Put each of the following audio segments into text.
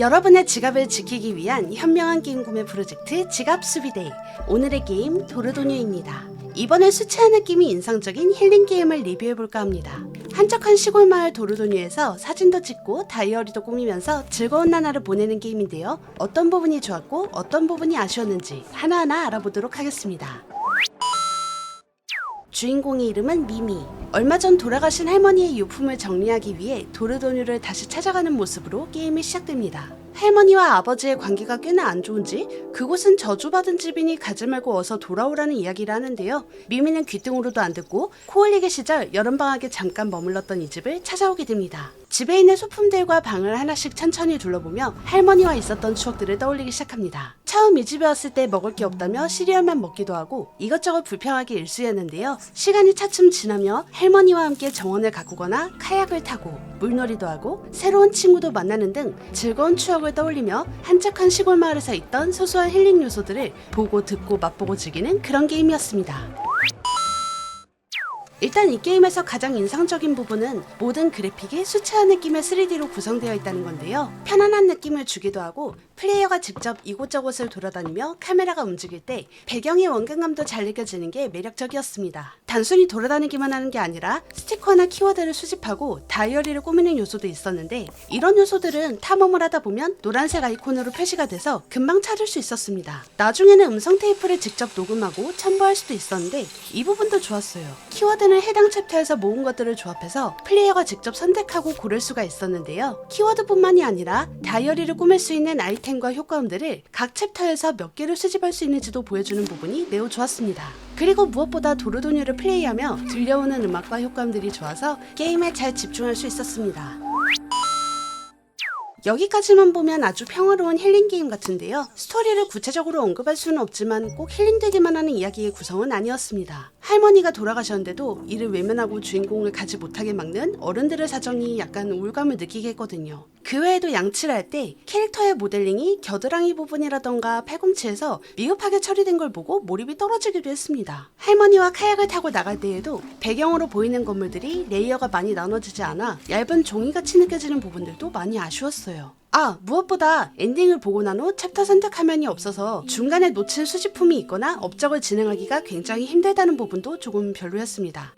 여러분의 지갑을 지키기 위한 현명한 게임 구매 프로젝트 지갑 수비데이. 오늘의 게임 도르도뉴입니다. 이번엔 수채화 느낌이 인상적인 힐링 게임을 리뷰해볼까 합니다. 한적한 시골 마을 도르도뉴에서 사진도 찍고 다이어리도 꾸미면서 즐거운 나날을 보내는 게임인데요. 어떤 부분이 좋았고 어떤 부분이 아쉬웠는지 하나하나 알아보도록 하겠습니다. 주인공의 이름은 미미. 얼마 전 돌아가신 할머니의 유품을 정리하기 위해 도르도뉴를 다시 찾아가는 모습으로 게임이 시작됩니다. 할머니와 아버지의 관계가 꽤나 안 좋은지 그곳은 저주받은 집이니 가지 말고 어서 돌아오라는 이야기를 하는데요. 미미는 귀등으로도 안 듣고 코올리게 시절 여름방학에 잠깐 머물렀던 이 집을 찾아오게 됩니다. 집에 있는 소품들과 방을 하나씩 천천히 둘러보며 할머니와 있었던 추억들을 떠올리기 시작합니다. 처음 이 집에 왔을 때 먹을 게 없다며 시리얼만 먹기도 하고 이것저것 불평하기 일쑤였는데요. 시간이 차츰 지나며 할머니와 함께 정원을 가꾸거나 카약을 타고 물놀이도 하고 새로운 친구도 만나는 등 즐거운 추억을 떠올리며 한적한 시골 마을에서 있던 소소한 힐링 요소들을 보고 듣고 맛보고 즐기는 그런 게임이었습니다. 일단 이 게임에서 가장 인상적인 부분은 모든 그래픽이 수채화 느낌의 3D로 구성되어 있다는 건데요. 편안한 느낌을 주기도 하고 플레이어가 직접 이곳저곳을 돌아다니며 카메라가 움직일 때 배경의 원근감도 잘 느껴지는 게 매력적이었습니다. 단순히 돌아다니기만 하는 게 아니라 스티커나 키워드를 수집하고 다이어리를 꾸미는 요소도 있었는데 이런 요소들은 탐험을 하다 보면 노란색 아이콘으로 표시가 돼서 금방 찾을 수 있었습니다. 나중에는 음성 테이프를 직접 녹음하고 첨부할 수도 있었는데 이 부분도 좋았어요. 키워드는 해당 챕터에서 모은 것들을 조합해서 플레이어가 직접 선택하고 고를 수가 있었는데요. 키워드뿐만이 아니라 다이어리를 꾸밀 수 있는 아이템 과 효과음들을 각 챕터에서 몇 개를 수집할 수 있는지도 보여주는 부분이 매우 좋았습니다. 그리고 무엇보다 도르도뉴를 플레이하며 들려오는 음악과 효과음들이 좋아서 게임에 잘 집중할 수 있었습니다. 여기까지만 보면 아주 평화로운 힐링 게임 같은데요. 스토리를 구체적으로 언급할 수는 없지만 꼭 힐링되기만 하는 이야기의 구성은 아니었습니다. 할머니가 돌아가셨는데도 이를 외면하고 주인공을 가지 못하게 막는 어른들의 사정이 약간 우울감을 느끼게 했거든요. 그 외에도 양치를 할 때 캐릭터의 모델링이 겨드랑이 부분이라던가 팔꿈치에서 미흡하게 처리된 걸 보고 몰입이 떨어지기도 했습니다. 할머니와 카약을 타고 나갈 때에도 배경으로 보이는 건물들이 레이어가 많이 나눠지지 않아 얇은 종이같이 느껴지는 부분들도 많이 아쉬웠어요. 아, 무엇보다 엔딩을 보고 난 후 챕터 선택 화면이 없어서 중간에 놓친 수집품이 있거나 업적을 진행하기가 굉장히 힘들다는 부분도 조금 별로였습니다.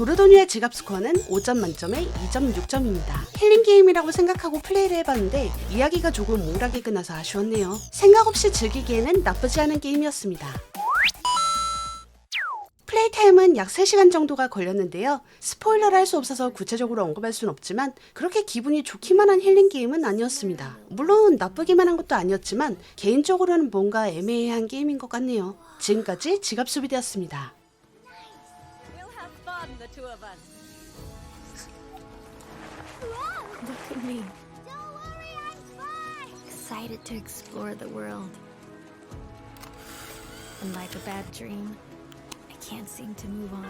도르도니의 지갑 스코어는 5점 만점에 2.6점입니다. 힐링 게임이라고 생각하고 플레이를 해봤는데 이야기가 조금 우울하게 끝나서 아쉬웠네요. 생각 없이 즐기기에는 나쁘지 않은 게임이었습니다. 플레이 타임은 약 3시간 정도가 걸렸는데요. 스포일러를 할 수 없어서 구체적으로 언급할 수는 없지만 그렇게 기분이 좋기만 한 힐링 게임은 아니었습니다. 물론 나쁘기만 한 것도 아니었지만 개인적으로는 뭔가 애매한 게임인 것 같네요. 지금까지 지갑 수비되었습니다. Two of us. Look at me, Don't worry, I'm fine. excited to explore the world. And like a bad dream, I can't seem to move on.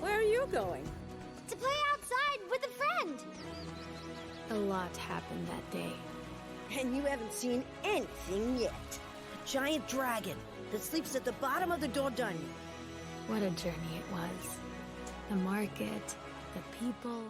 Where are you going? To play outside with a friend. A lot happened that day. And you haven't seen anything yet. A giant dragon that sleeps at the bottom of the Dordogne. What a journey it was. The market, the people,